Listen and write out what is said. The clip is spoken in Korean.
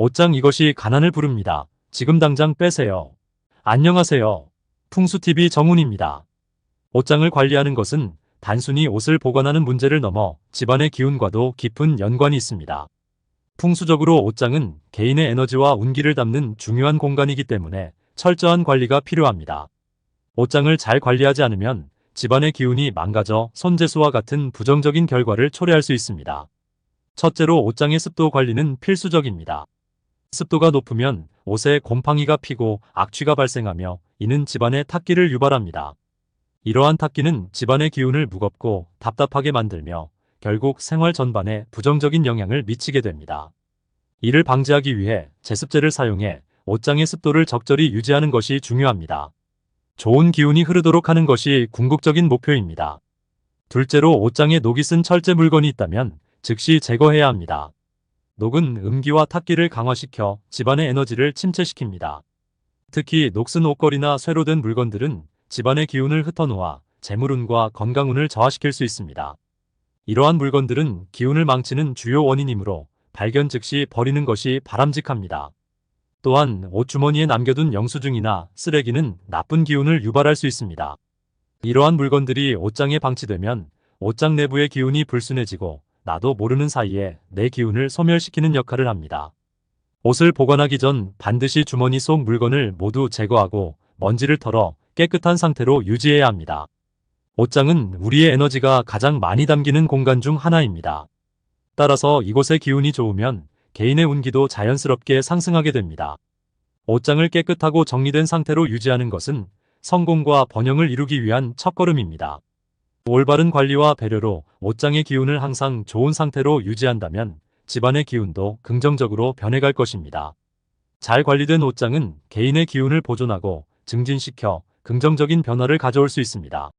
옷장 이것이 가난을 부릅니다. 지금 당장 빼세요. 안녕하세요. 풍수TV 정훈입니다. 옷장을 관리하는 것은 단순히 옷을 보관하는 문제를 넘어 집안의 기운과도 깊은 연관이 있습니다. 풍수적으로 옷장은 개인의 에너지와 운기를 담는 중요한 공간이기 때문에 철저한 관리가 필요합니다. 옷장을 잘 관리하지 않으면 집안의 기운이 망가져 손재수와 같은 부정적인 결과를 초래할 수 있습니다. 첫째로 옷장의 습도 관리는 필수적입니다. 습도가 높으면 옷에 곰팡이가 피고 악취가 발생하며 이는 집안에 탁기를 유발합니다. 이러한 탁기는 집안의 기운을 무겁고 답답하게 만들며 결국 생활 전반에 부정적인 영향을 미치게 됩니다. 이를 방지하기 위해 제습제를 사용해 옷장의 습도를 적절히 유지하는 것이 중요합니다. 좋은 기운이 흐르도록 하는 것이 궁극적인 목표입니다. 둘째로 옷장에 녹이 쓴 철제 물건이 있다면 즉시 제거해야 합니다. 녹은 음기와 탁기를 강화시켜 집안의 에너지를 침체시킵니다. 특히 녹슨 옷걸이나 쇠로 된 물건들은 집안의 기운을 흩어놓아 재물운과 건강운을 저하시킬 수 있습니다. 이러한 물건들은 기운을 망치는 주요 원인이므로 발견 즉시 버리는 것이 바람직합니다. 또한 옷주머니에 남겨둔 영수증이나 쓰레기는 나쁜 기운을 유발할 수 있습니다. 이러한 물건들이 옷장에 방치되면 옷장 내부의 기운이 불순해지고 나도 모르는 사이에 내 기운을 소멸시키는 역할을 합니다. 옷을 보관하기 전 반드시 주머니 속 물건을 모두 제거하고 먼지를 털어 깨끗한 상태로 유지해야 합니다. 옷장은 우리의 에너지가 가장 많이 담기는 공간 중 하나입니다. 따라서 이곳의 기운이 좋으면 개인의 운기도 자연스럽게 상승하게 됩니다. 옷장을 깨끗하고 정리된 상태로 유지하는 것은 성공과 번영을 이루기 위한 첫걸음입니다. 올바른 관리와 배려로 옷장의 기운을 항상 좋은 상태로 유지한다면 집안의 기운도 긍정적으로 변해갈 것입니다. 잘 관리된 옷장은 개인의 기운을 보존하고 증진시켜 긍정적인 변화를 가져올 수 있습니다.